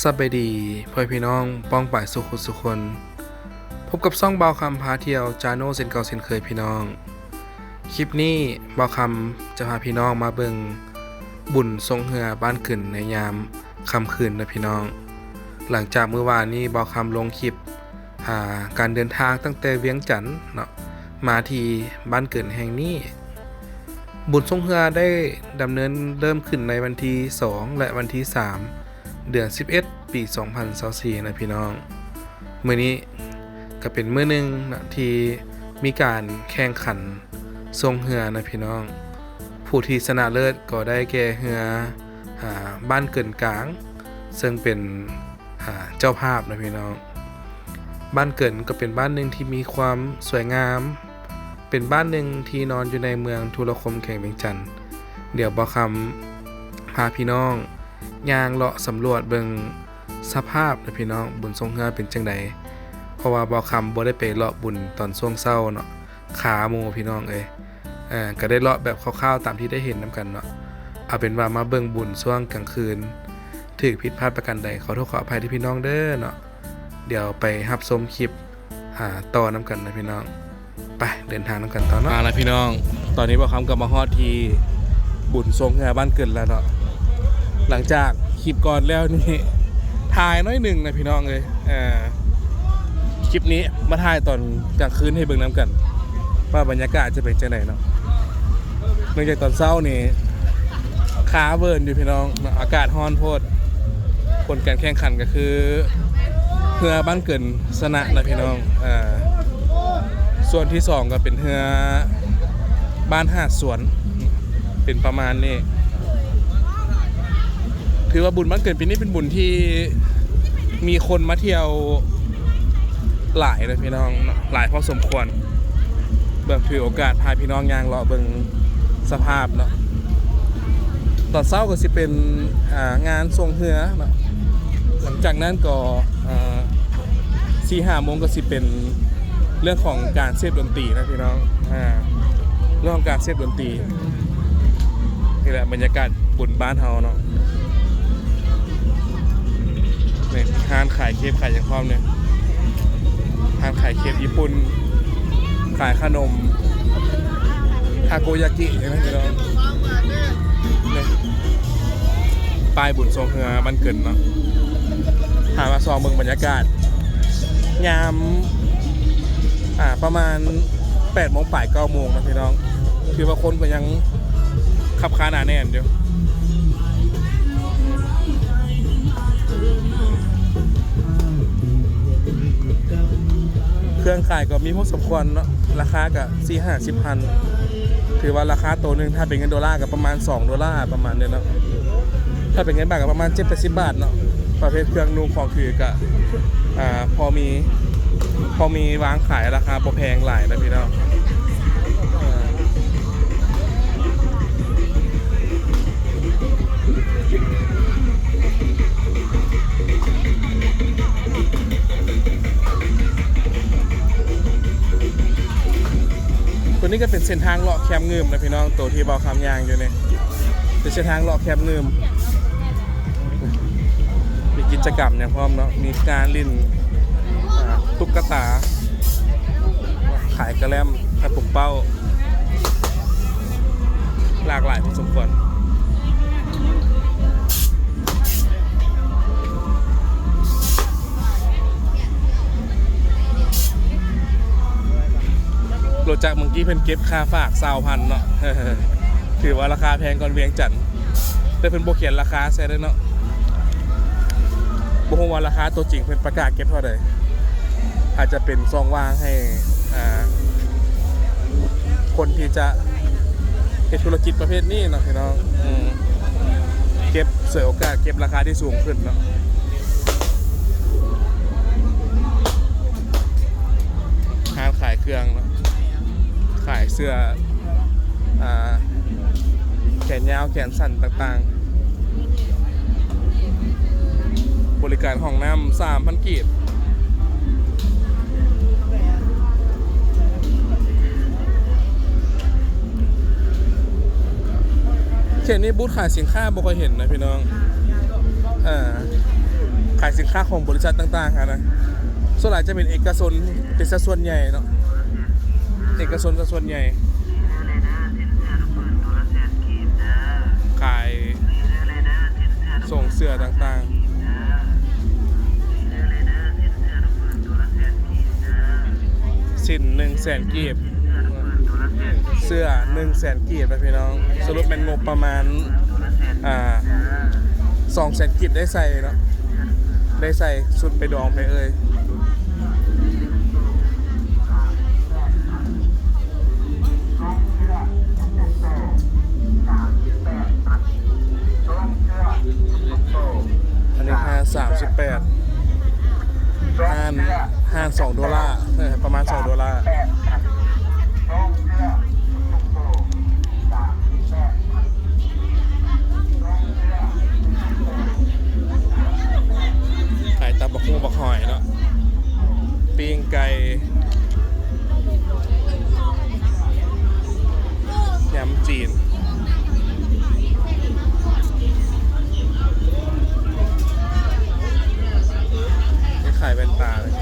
สบายดีพ่อพี่น้องป้องป่ายสุขุสุคน พบกับซ่องเบาคำพาเที่ยวจาโน่เซนเก่าเซนเคยพี่น้อง คลิปนี้เบาคำจะพาพี่น้องมาเบิงบุญทรงเหือบ้านขึ้นในยามค่ำคืนนะพี่น้อง หลังจากเมื่อวานนี้เบาคำลงคลิปหาการเดินทางตั้งแต่เวียงจันทน์เนาะมาที่บ้านเกิดแห่งนี้ บุญทรงเหือได้ดำเนินเริ่มขึ้นในวันที่ 2 และวันที่ 3 เดือน 11 ปี 2024นะพี่น้องมื้อนี้ก็เป็นมื้อหนึงนะที่มีการแข่งขันทรงเหือนะพี่น้อง ผู้ที่ชนะเลิศก็ได้แก่เหืออ่าบ้านเกินกลาง ซึ่งเป็นเจ้าภาพนะพี่น้อง บ้านเกินก็เป็นบ้านหนึ่งที่มีความสวยงาม เป็นบ้านหนึ่งที่นอนอยู่ในเมืองทุรคมแข่งเวียงจันทน์เดี๋ยวบอคำพาพี่น้อง ย่างเลาะสำรวจเบิงสภาพนะพี่น้องบุญทรงเฮือเป็นจังใดเพราะว่าบอคำบ่ได้ไปเลาะบุญตอนช่วงเศร้าเนาะขาหมูพี่น้องเอ้ยเอ่าก็ได้เลาะแบบคร่าวๆตามที่ได้เห็นนํกันเนาะเอาเป็นว่ามาเบิงบุญช่วงกลางคืนถือผิดพลาดประการใดขอโทษขออภัยที่พี่น้องเด้อเนาะเดี๋ยวไปรับชมคลิปอ่าต่อนํกันนะพี่น้องไปเดินทางน้ำกันต่อเนาะมาแล้วพี่น้อง ตอนนี้บ่คำกับมาฮอดที่บุญทรงงานบ้านเกิดแล้วเนาะ หลังจากคลิปก่อนแล้วนี่ถ่ายน้อยหนึ่งนะพี่น้องเลยอ่าคลิปนี้มาถ่ายตอนกลางคืนให้เบิ่งน้ำกัน ว่าบรรยากาศจะเป็นจังไหนเนาะเนื่องจากตอนเช้านี่ขาเบิร์นอยู่พี่น้องอากาศร้อนโพดผลการแข่งขันก็คือเพื่อบ้านเกินสนะนะพี่น้องอ่าส่วนที่สองก็เป็นเฮือบ้านหาดสวนเป็นประมาณนี้ ถือว่าบุญบ้านเกิดปีนี้เป็นบุญที่มีคนมาเที่ยวหลายเลยพี่น้องหลายพอสมควรเบิ่งถือโอกาสพาพี่น้องยางเลาะเบิ่งสภาพเนาะตอนเช้าก็สิเป็นงานทรงเฮือเนาะหลังจากนั้นก็สี่ห้าโมงก็สิเป็นเรื่องของการเซฟดนตรีนะพี่น้องอเรื่องของการเซฟดนตรีนี่แหละบรรยากาศบุญบ้านเฮาเนาะ นี่ห้านขายเคฟขายอย่างพร้อมเนี่ยห้านขายเคฟญี่ปุ่น ขายขนมทาโกยากิใช่ไหมพี่น้องนี่ยป้ายบุญทรงเฮือบ้านเกินเนาะหามาซองเมืองบรรยากาศ ยามอ่าประมาณ8โมงป่าย9โมงนะพี่น้อง คือว่าคนก็ยังขับค้าหนาแน่นอยู่ เครื่องขายก็มีพอสมควรเนาะราคากับสี่ห้าสิบพันถือว่าราคาตัวหนึ่งถ้าเป็นเงินดอลลาร์ก็ประมาณ 2 ดอลลาร์ประมาณเนี้ยเนาะถ้าเป็นเงินบาทก็ประมาณ7 80บาทเนาะประเภทเครื่องนุ่งของถือก็อ่าพอมีพอมีวางขายราคาพอแพงหลายนะพี่เนาะ ตัวนี้ก็เป็นเส้นทางเลาะแคมเงิมนะพี่น้องตัวที่บาคำยางอยู่เนี่ยเป็นเส้นทางเลาะแคมเงิมมีกิจกรรมเนี่ยพร้อมเนาะมีการเล่นตุ๊กตา ขายกระแลมขายปุกเป้า หลากหลายพอสมควร โรจากเมื่อกี้เพิ่นเก็บค่าฝากสาวพันเนาะถือว่าราคาแพงก่อนเวียงจันทน์แต่เพิ่นโบเขียนราคาใช่ได้เนาะบ่ฮู้ว่าราคาตัวจริงเพิ่นประกาศเก็บเท่าใดอาจจะเป็นซองว่างให้คนที่จะเฮ็ดธุรกิจประเภทนี้เนาะพี่น้องเก็บเสือโอกาสเก็บราคาที่สูงขึ้นเนาะห้างขายเครื่องเนาะายเสื้ออแขนยาวแขนสั้นต่างๆ บริการห้องน้ำสามพันกีบเขตนี้บูธขายสินค้าบ่ค่อยเห็นนะพี่น้องอ่าขายสินค้าของบริษัทต่างๆนะส่วนใหญ่จะเป็นเอกชนเป็นสัดส่วนใหญ่เนาะ เอกชนสัดส่วนใหญ่ ขายส่งเสื้อต่างๆ สินหนึ่งแสนกีบ เสื้อหนึ่งแสนกีบนะพี่น้อง สรุปเป็นงบประมาณ อ่าสองแสนกีบได้ใส่เนาะได้ใส่ชุดไปดองไปเอ่ย สามสิบแปดห้าห้าสองดอลลาร์ประมาณสองดอลลาร์ขายตับบักฮูบักหอยเนาะปิ้งไก่ยำจีน ตาเลย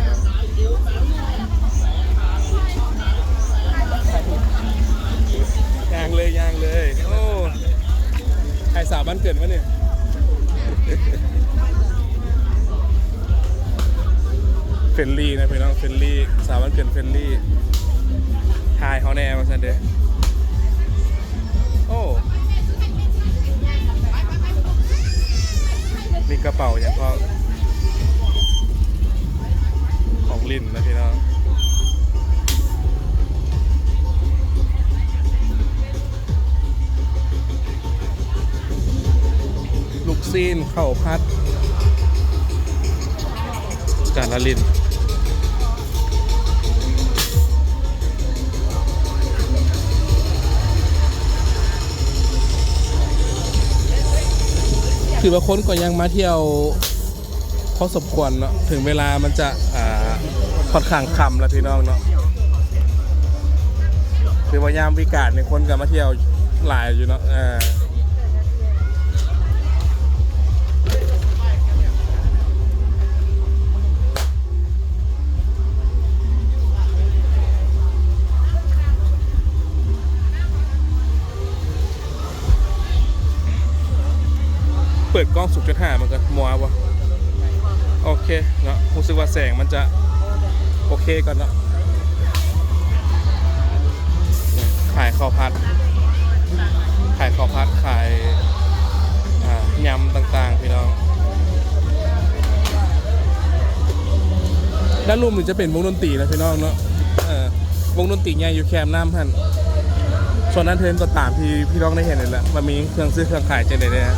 ยางเลยยางเลย โอ้ใครสาวบ้านเกิดวะเนี่ยเฟนลี่นะพี่น้องเฟนลี่สาวบ้านเกิดเฟนลี่ทายเขาแน่มาสันเดอโอ้มีกระเป๋าอย่างพอ ลินนะพี่น้องลูกซีนเข่าพัด กาละลินถือว่าคนก็ยังมาเที่ยวพอสมควรเนาะถึงเวลามันจะอ่า ค่อนข้างคำแล้วพี่น้องเนาะคือว่ายามวิกาศในคนก็มาเที่ยวหลายอยู่เนาะอ่าเปิดกล้องสุกจนหามันก็มัววะโอเคเนาะรู้สึกว่าแสงมันจะ โอเคก่อนนะขายข้าวผัด ขายข้าวผัด ขายอ่ายำต่างๆ พี่น้อง ด้านรูมมันจะเป็นวงดนตรีนะพี่น้องเนาะเออวงดนตรีใหญ่อยู่แคมน้ำพันส่วนนั้นเทินก็ตามที่พี่น้องได้เห็นเลยแหละมันมีเครื่องซื้อเครื่องขายจังเลยนะ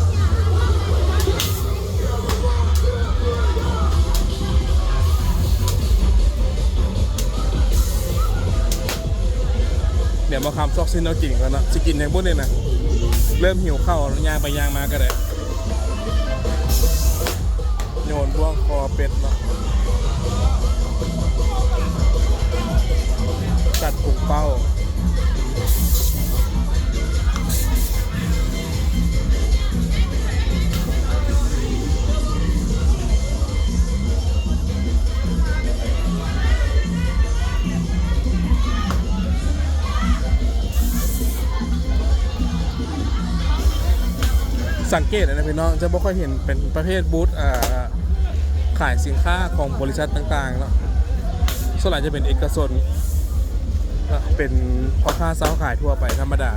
ดี๋ยวมาคำซอกซินเอาจริงก่อนนะจะกินในบุ้นเนี่ยนะเริ่มหิวข้าวแล้วย่างไปย่างมาก็ได้โยนบ่วงคอเป็ดเนาะ สังเกตนะพี่น้องจะไม่ค่อยเห็นเป็นประเภทบูธขายสินค้าของบริษัทต่างๆเนาะส่วนใหญ่จะเป็นเอกชนเป็นพ่อค้าสาขายทั่วไปธรรมดา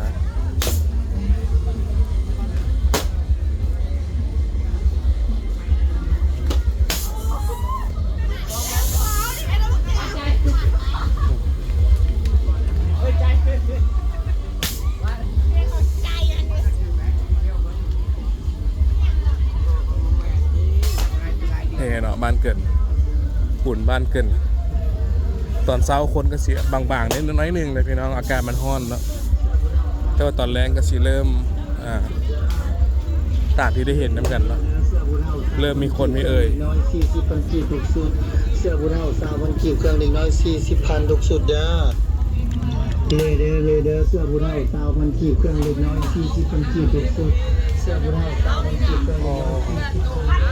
ะบ้านเกินปุ่นบ้านเกินตอนเช้าคนก็เสียบางๆนิดน้อยหนึงเลยพี่น้องอากาศมันร้อนแล้วแต่ว่าตอนแรงก็สิเริ่มอ่าตามที่ได้เห็นน้ำกันแล้วเริ่มมีคนมีเอ่ยน้อยสี่สิบพันกีบถูกสุดเสื้อบุญเฮาสาวพันกีบเครื่องเด็กน้อยสี่สิบพันถูกสุดเด้อเลยเด้อเลยเด้อเสื้อบุญเฮาสาวพันกีบเครื่องเด็กน้อยสี่สิบพันกีบถูกสุดเสื้อบุญเฮาสาวพันกีบเครื่องเด็กน้อยสี่สิบพัน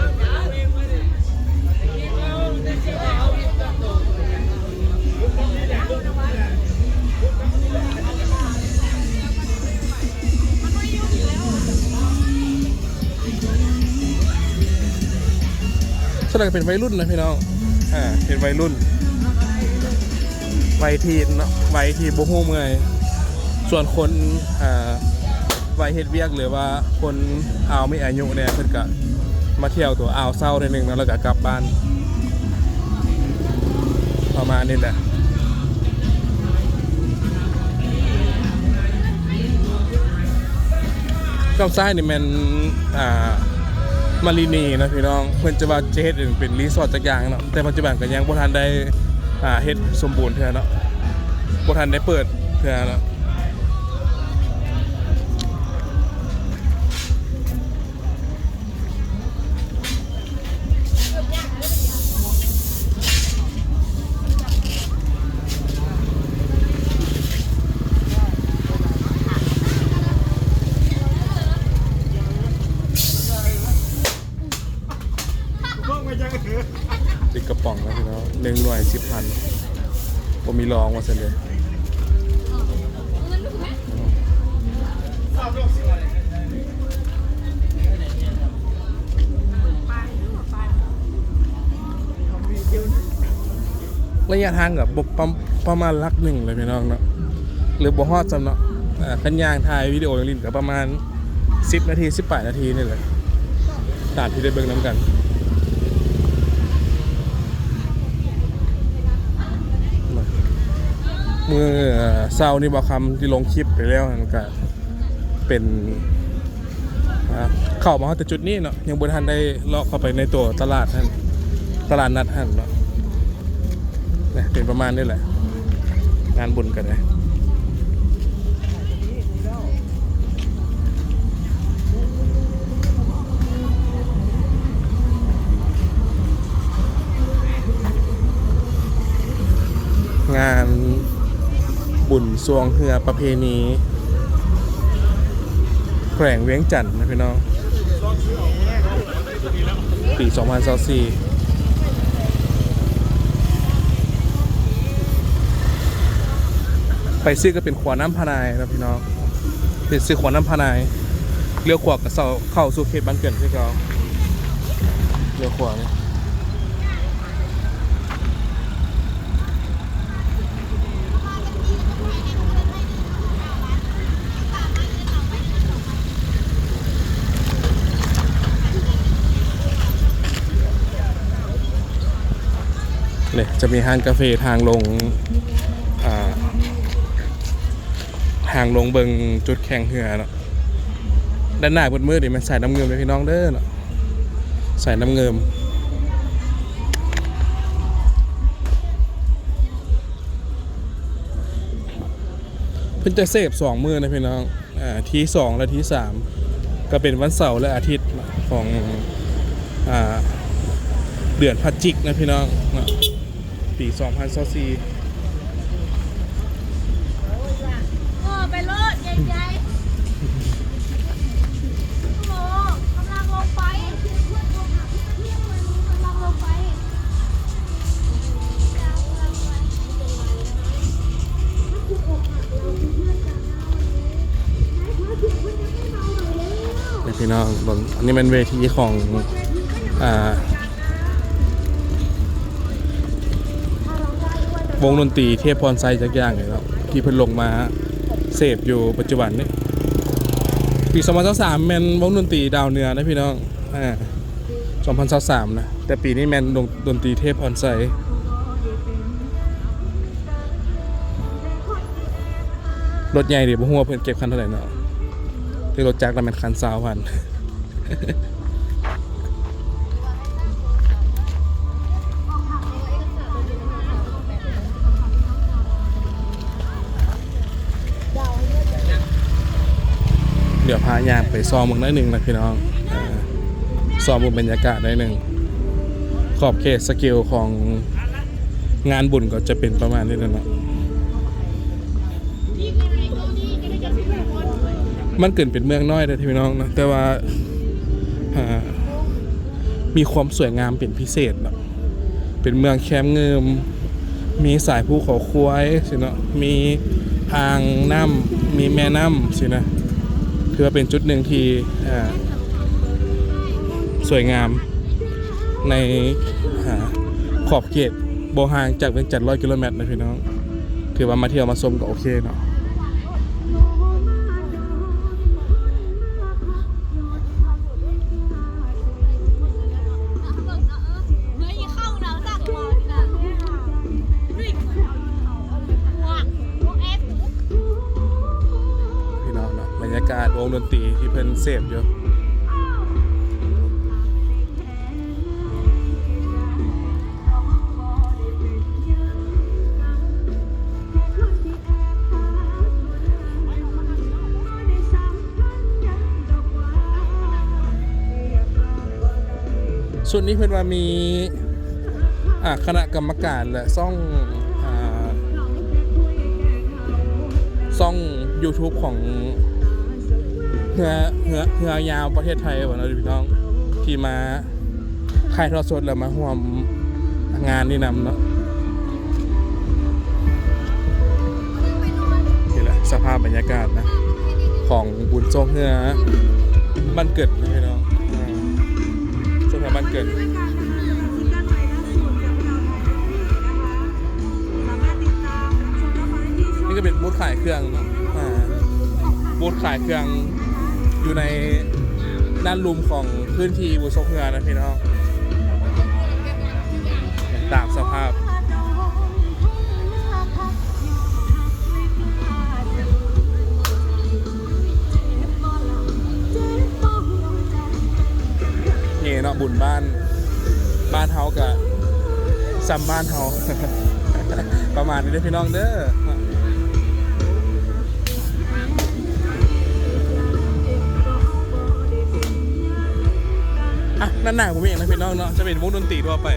ส่วนใหญ่เป็นวัยรุ่นนะพี่น้อง อ่า เป็นวัยรุ่น วัยทีนเนาะ วัยที่บ่ฮู้เมื่อยส่วนคน อ่า วัยเฮ็ดเวียกหรือว่าคนอาวไม่อายุเนี่ยเพิ่นก็มาเที่ยวตัวอ่าวเศร้าได้หนึงแล้วก็กลับบ้าน ประมาณนี้แหละกับซ้ายนี่แมันอ่า มารีนีนะพี่น้องเพิ่นจะว่าจะเฮ็ดเป็นรีสอร์ทจักอย่างเนาะแต่ปัจจุบันก็ยังบ่ทันได้อ่าเฮ็ดสมบูรณ์เท่าเนาะบ่ทันได้เปิดเท่าเนาะ หนึ่งหน่วย10,000บ่มีรองว่าซั่นเด้อระยะทางกับบประประมาณลักหนึ่งเลยพี่น้องเนาะหรือบ่ฮอดซำเนาะอ่าคันย่างถ่ายวิดีโอลินก็ประมาณ 10 นาที 18 นาทีนี่แหละตามที่ได้เบิ่งนํกัน มื่อเศร้านี่บอกคำที่ลงคลิปไปแล้วนั่นก็เป็นเข้ามาแต่จุดนี้เนาะยังบนทันได้เลาะเข้าไปในตัวตลาดท่านตลาดนัดท่านเนาะเนี่ยเป็นประมาณนี้แหละ งานบุญกันเลยงาน บุญสวงเฮือประเพณีแขวงเวียงจันทน์นะพี่น้องปี 2024ไปซื้อก็เป็นขวาน้ำพนายนะพี่น้องเป็นซื้อขวาน้ำพนายเลี้ยวขวากับเสาเข้าสู่เขตบ้างเกินที่เขาเลี้ยวขวาเนี่ย เนี่ยจะมีห้างกาแฟทางลงทางลงเบิงจุดแข่งเหือเนาะด้านหน้าบนมือนี่มันใส่น้ำเงิมเลยพี่น้องเด้อเนาะใส่น้ำเงิมเพิ่นจะเสพสองมือนะพี่น้องอ่าทีสองและทีสามก็เป็นวันเสาร์และอาทิตย์ของอ่าเดือนพฤศจิกนะพี่น้อง ปี2024เออไปโลดใหญ่ๆโมกำลังลงไปกำลังลงไปนี่พี่น้องบนอันนี้เป็นเวทีของ อ่า วงดนตรีเทพพรไซจักอย่างเลยครับที่เพิ่นลงมาเสพอยู่ปัจจุบันนี้ปี2023แมนวงดนตรีดาวเนือนะพี่น้องอ่า2023นะแต่ปีนี้แมนดนตรีเทพพรไซรถใหญ่ดิบ่ฮู้ว่าเพิ่นเก็บคันเท่าไหร่เนาะที่รถจักรแล้วมันคันสาวพัน เดี๋ยวพายางไปซ้อมมึงได้หนึ่งนะพี่น้องซ้อมมึงบรรยากาศได้หนึ่งขอบเขตสกิลของงานบุญก็จะเป็นประมาณนี้นะเนาะมันเกิดเป็นเมืองน้อยเลยพี่น้องนะแต่ว่ามีความสวยงามเป็นพิเศษเนาะเป็นเมืองแคมป์เงิมมีสายภูเขาควายสินะมีทางน้ำมีแม่น้ำสินะ ถือว่าเป็นจุดหนึ่งที่สวยงามในอขอบเขตโบห่างจากเวียงจันทร์ร้อยกิโลเมตรนะพี่น้อง ถือว่ามาเที่ยวมาชมก็โอเคเนาะ ดนตรีที่เพิ่นเสพอยู่ส่วนนี้เพิ่นว่ามีคณะกรรมการและซ่องซ่อง YouTube ของ เฮือเฮือเฮือยาวประเทศไทยวันนี้พี่น้องที่มาถ่ายทอดสดแล้วมาร่วมงานนี่นำเนาะนี่แหละสภาพบรรยากาศนะ ของบุญทรงเฮือบ้านเกิดนะพี่น้องสภาบ้านเกิดนี่ก็เป็นบูธขายเครื่องเนะบูธขายเครื่อง อยู่ในด้านลุมของพื้นที่บุษกเงานนะพี่น้องตามสภาพนี่เนาะบุญบ้าน บ้านเฮากับซัมบ้านเฮาประมาณนี้เด้อพี่น้องเด้อ อะนั่นหนาผมเองนะพี่น้องเนาะจะเป็นวงดนตรีทั่วไป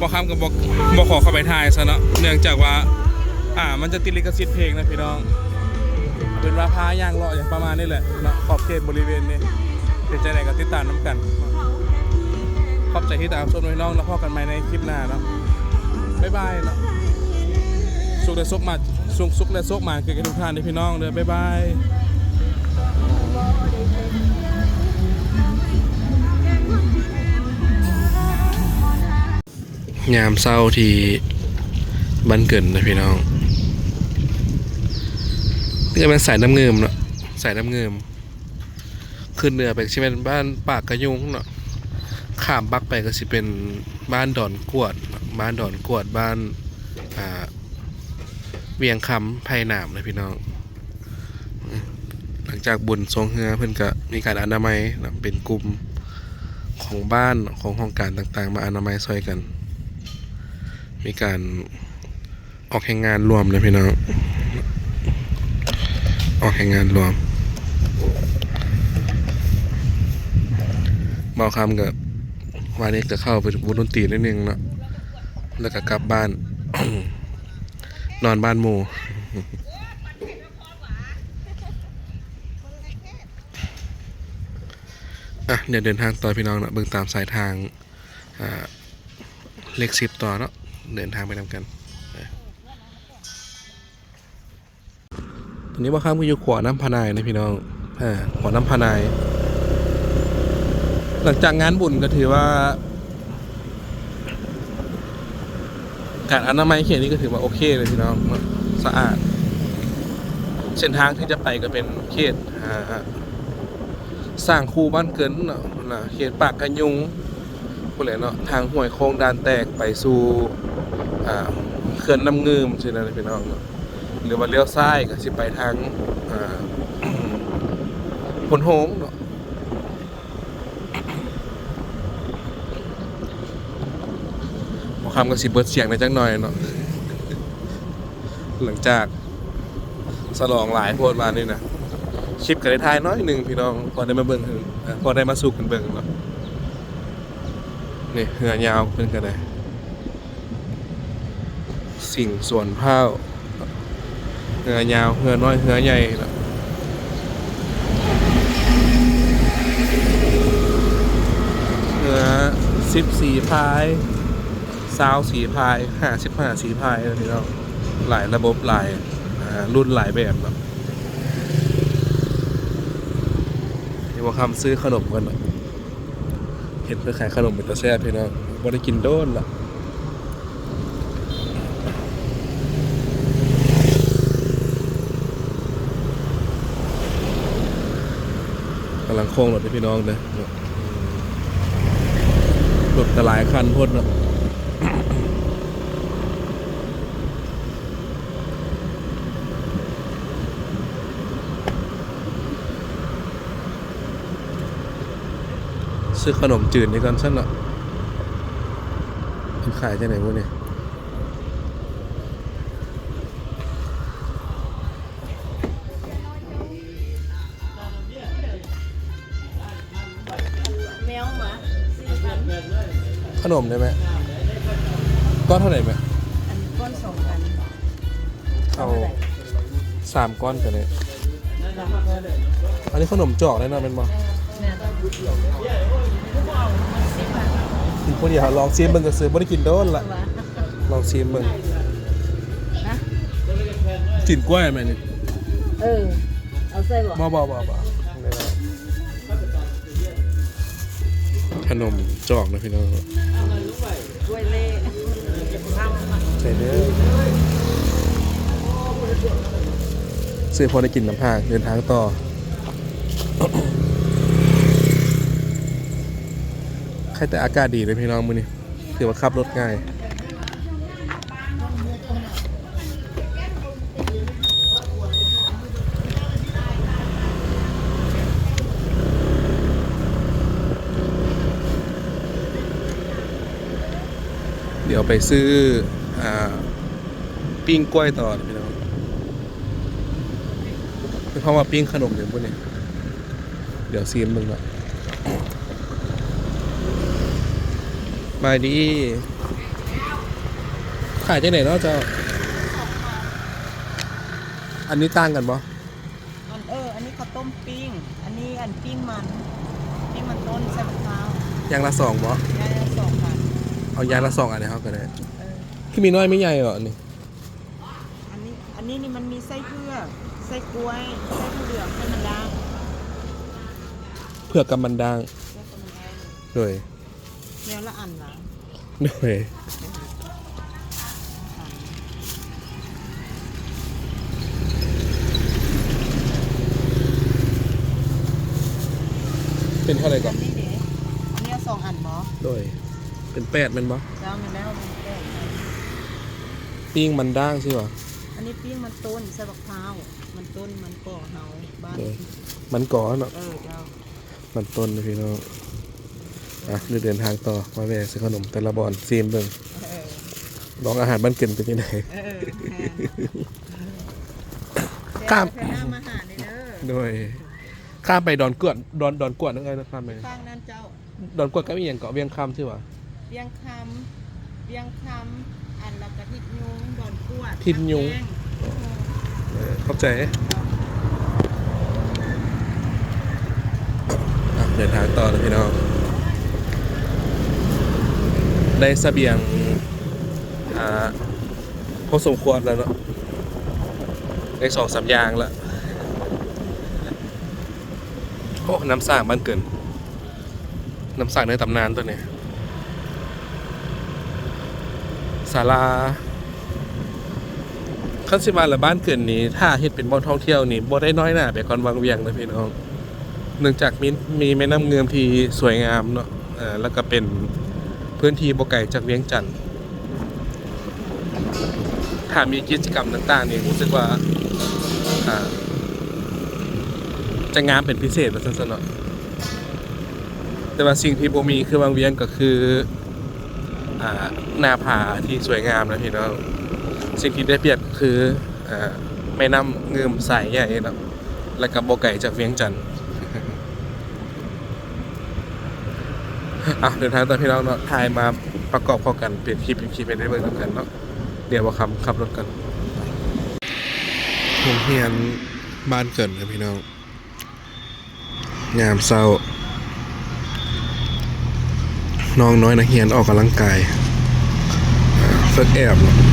บอกคำกับบอกบอกขอเข้าไปถ่ายซะเนาะเนื่องจากว่า อ่า มันจะติดลิขสิทธิ์เพลงนะพี่น้อง เป็นว่าพาย่างเลาะอย่างประมาณนี้แหละเนาะขอบเขตบริเวณนี้เป็นใจไหนก็ติดตามน้ำกัน ขอบใจที่ตามชมพี่น้องแล้วพบกันใหม่ในคลิปหน้าเนาะบ๊ายบายเนาะสุขและสุขมาสุขสุขและสุขมาเกิดกันทุกท่านเลยพี่น้องเด้อบ๊ายบาย ยามเศร้าที่บ้านเกินนะพี่น้องนี่ก็เป็นสายน้ำเงิมเนาะสายน้ำเงิมขึ้นเหนือไปใช่เป็นบ้านปากกระยุงเนาะข้ามบักไปก็สิเป็นบ้านดอนกวด บ้านดอนกวดบ้านอ่าเวียงคำไผ่หนามนะพี่น้อง หลังจากบุญทรงเฮือเพิ่อนก็มีการอนามัยเป็นกลุ่มของบ้านของห้องการต่างๆ มาอนามัยซอยกัน มีการออกแห่งงานรวมเลยพี่น้อง ออกแห่งงานรวมเบาคำกับวันนี้ก็เข้าไปบุญดนตรีนิดนึงเนาะแล้วก็กลับบ้าน นอนบ้านหมู่อะเดี๋ยวเดินทางต่อพี่น้องเนาะเบิ่งตามสายทางอ่าเลขสิบต่อเนาะ เดินทางไปนำกันตอนนี้ว่าข้ามก็อยู่ขวาน้ำพนายนะพี่น้องอ่าขวาน้ำพนาย หลังจากงานบุญก็ถือว่า การอนามัยเขตนี้ก็ถือว่าโอเคเลยพี่น้องสะอาด เส้นทางที่จะไปก็เป็นเขตสร้างคูบ้านเกินเนาะนะเขตปากกันยุง พูดเลยเนาะทางห้วยโค้งดานแตกไปสู่อ่าเขื่อนน้ำงืมใช่ไหมพี่น้องเนาะหรือว่าเลี้ยวซ้ายก็สิไปทางอ่าพนโฮงเนาะพอคำก็สิเบิดเสียงในจังหน่อยเนาะหลังจากสลองหลายโพดมานี่นะคลิปก็ได้ายน้อยหนึ่งพี่น้องพอได้มาเบิ่งถึงพอได้มาสู่กันเบิ่งเนาะ นี่เหือยาวเป็นกันได้สิ่งส่วนผ้าเหือยาวเหือน้อยเหือใหญ่เนาะเหือสิบสี่พายซาวสีพายห้าสิบห้าสีพายเลยพี่น้องหลายระบบหลายรุ่นหลายแบบเนาะเดี๋ยวว่าคำซื้อขนมกันเนาะเฮ ห็นเพื่อขายขนมเป็นตาแซ่บพี่น้องบ่ได้กินโดนละกำลังโค้งรถให้พี่น้องเลยรถกระหลายคันพ่นเนาะ ซื้อขนมจืดนี่ก่อนสั้นเนาะมันขายที่ไหนวะเนี่ยขนมได้ไหมก้อนเท่าไหร่ไหมอันก้อนสองพันเอาสามก้อนกันเลยอันนี้ขนมจอกแน่นอนเป็นบ่แม่ต้อ กินคนเดียวลองซีมเบิ่งก็ซื้อบ่ได้กินโดนละตัวลองซีมเบิ่งนะกินกล้วยไหมนี่เออเอาใส่บ่บ่บ่บ่บ่ไม่ได้ขนมจอกนะพี่น้องกล้วยเล่ทำใส่เด้อซื้อพอได้กินน้ำผากเดินทางต่อ ใครแต่อากาศดีเลยพี่น้องมือนี้ถือว่าขับรถง่ายเดี๋ยวไปซื้ออปิ้งกล้วยต่อพี่น้องเพราะว่าปิ้งขนมเดี๋ยวพวกนี้เดี๋ยวซีมมึงละ บายดี ขายที่ไหนเนาะเจ้า อันนี้ต่างกันปะอันเออ อันนี้ข้าวต้มปิ้ง อันนี้อันปิ้งมันปิ้งมันต้นใส่มะพร้าวยางละสองปะได้ละสองพันเอายางละสองอันนี้เขาก็ได้เออที่มีน้อยไม่ใหญ่เหรออันนี้อันนี้ อันนี้นี่มันมีไส้เผือก ไส้กล้วย ไส้ถั่วเหลืองไส้มันดางเผือกกับมันด่างไส้กับมันดางโดย แนวละอันนะโดยเป็นเท่าไหร่ก่อัอนนนี้เด็อันนี้เอาสองอันบอโดยเป็นแปดแมันบ่เจ้ามันแล้วมันแก่ไปปิ้งมันด่างใช่ป่ะอันนี้ปิ้งมันต้นใส่มะพร้าวมันต้นมันก่อเฮาบ้านโดยมันก่อเนาะเออเจ้า มันต้นนะพี่น้อง อะเรือเดินทางต่อมาแวะซื้อขนมแต่ละบอนซีมเบิ่งเออลองอาหารบ้านเกินเป็นยังไงเออข้ามเธอหน้ามาหาเลยเด้อโดยข้ามไปดอนกวดดอนดอนกวดนั่นไงนะข้ามไปฟังนั่นเจ้าดอนกวดก็มีอย่างเกาะเวียงคำใช่ป่ะเวียงคำเวียงคำอันละกะทิดยุงดอนกวดทิดยุงแกเออเข้าใจอะเดินทางต่อเลยพี่น้อง ได้เสบียงอ่าพอสมควรแล้วเนาะได้สองสามอย่างล้วโอ้น้ำสร้างบ้านเกิน น้ำสร้างในตำนานตัวเนี้ยศาลาคันสิมาละบ้านเกินนี้ ถ้าเฮ็ดเป็นบ่อนท่องเที่ยวนี่บ่ได้น้อยหน้าไปก่อนวางเวียงนะพี่น้อง เนื่องจากมีมีแม่น้ำเงือมที่สวยงามเนาะแล้วก็เป็น พื้นที่บ่ไกลจากเวียงจันทน์ถ้ามีกิจกรรมต่างๆนี่รู้สึกว่าจะงามเป็นพิเศษว่าซั่นซะเนาะแต่ว่าสิ่งที่บ่มีคือวางเวียงก็คืออหน้าผาที่สวยงามนะพี่น้องสิ่งที่ได้เปรียบก็คืออแม่น้ำเงืมสายใหญ่นะแล้วก็บ่ไกลจากเวียงจันทน์ อะเดินทางตอนพี่น้องเนาะถ่ายมาประกอบเข้ากันเปลี่ยนคลิปเป็นคลิปไปได้เบิ่งกันเนาะเดี๋ยวว่าคำขับรถกันผมเฮียนบ้านเกิดนะพี่น้องยามเศร้า น้องน้อยนะเฮียนออกกำลังกายอ่าฝึกแอบเนาะ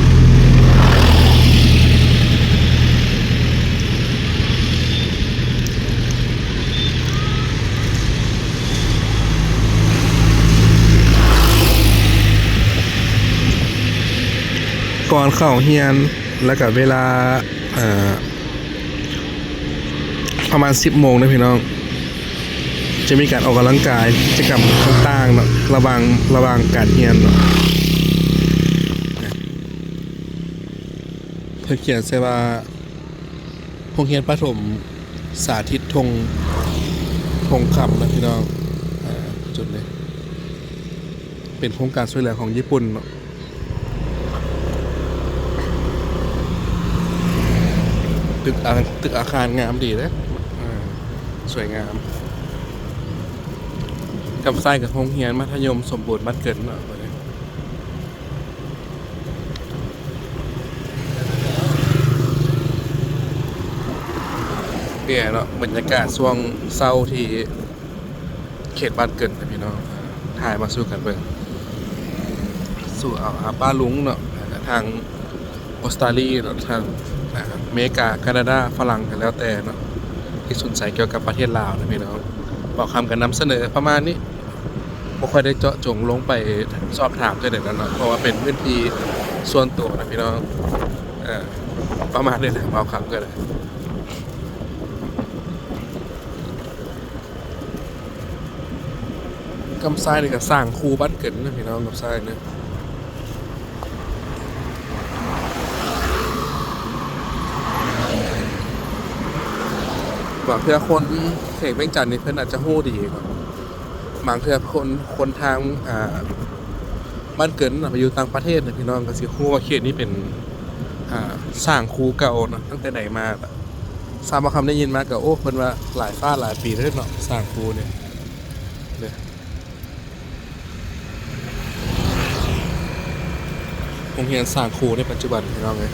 ก่อนเข้าเฮียน แล้วก็เวลาประมาณ 10โมงนะพี่น้อง จะมีการออกกำลังกายกิจกรรมต่างๆเนาะระวังระวังการเรียนเนาะเธอเขียนใช่ว่าโรงเรียนประถมสาธิตธงธงคำนะพี่น้องอจุดเลยเป็นโครงการช่วยเหลือของญี่ปุ่นเนาะ ตึกอาตึกอาคารงามดีนะสวยงาม กับไส้กับโรงเรียนมัธยมสมบูรณ์บ้านเกิดเนาะบัดนี้เนี่ยเนาะบรรยากาศช่วงเศร้าที่เขตบ้านเกิดนะพี่น้องถ่ายมาสู้กันเบิ่งสู่อ่าวอาป้าลุงเนาะทางออสเตรเลียเนาะทาง เมริกาแคนาดาฝรั่งกันแล้วแต่เนาะที่สนใจเกี่ยวกับประเทศลาวนะพี่น้องบอกคำกันนำเสนอประมาณนี้บ่ค่อยได้เจาะจงลงไปสอบถามเท่าไหร่นั่นเนาะเพราะว่าเป็นพื้นที่ส่วนตัวนะพี่น้องอประมาณนี้แหละเอาคำก็ได้กำไส้นี่ก็สร้างครูบ้านเกิดนะพี่น้องกำไส้เนี่ย บางเพื่อคนเขตเวียงจันนี่เพิ่อนอาจจะฮู้ดีกว่าบางเพื่อคนคนทางอ่าบ้านเกิดไปอยู่ต่างประเทศนะพี่น้องก็สิฮู้ว่าเขตนี้เป็นอ่าสร้างครูเก่านะตั้งแต่ไหนมาแบบทราบว่าคำได้ยินมาก็โอ้เพิ่นว่าหลายฟ้าหลายปีแล้วเนาะสร้างครูเนี่ยเนี่ยโรงเรียนสร้างครูในปัจจุบันพี่น้องเอ้ย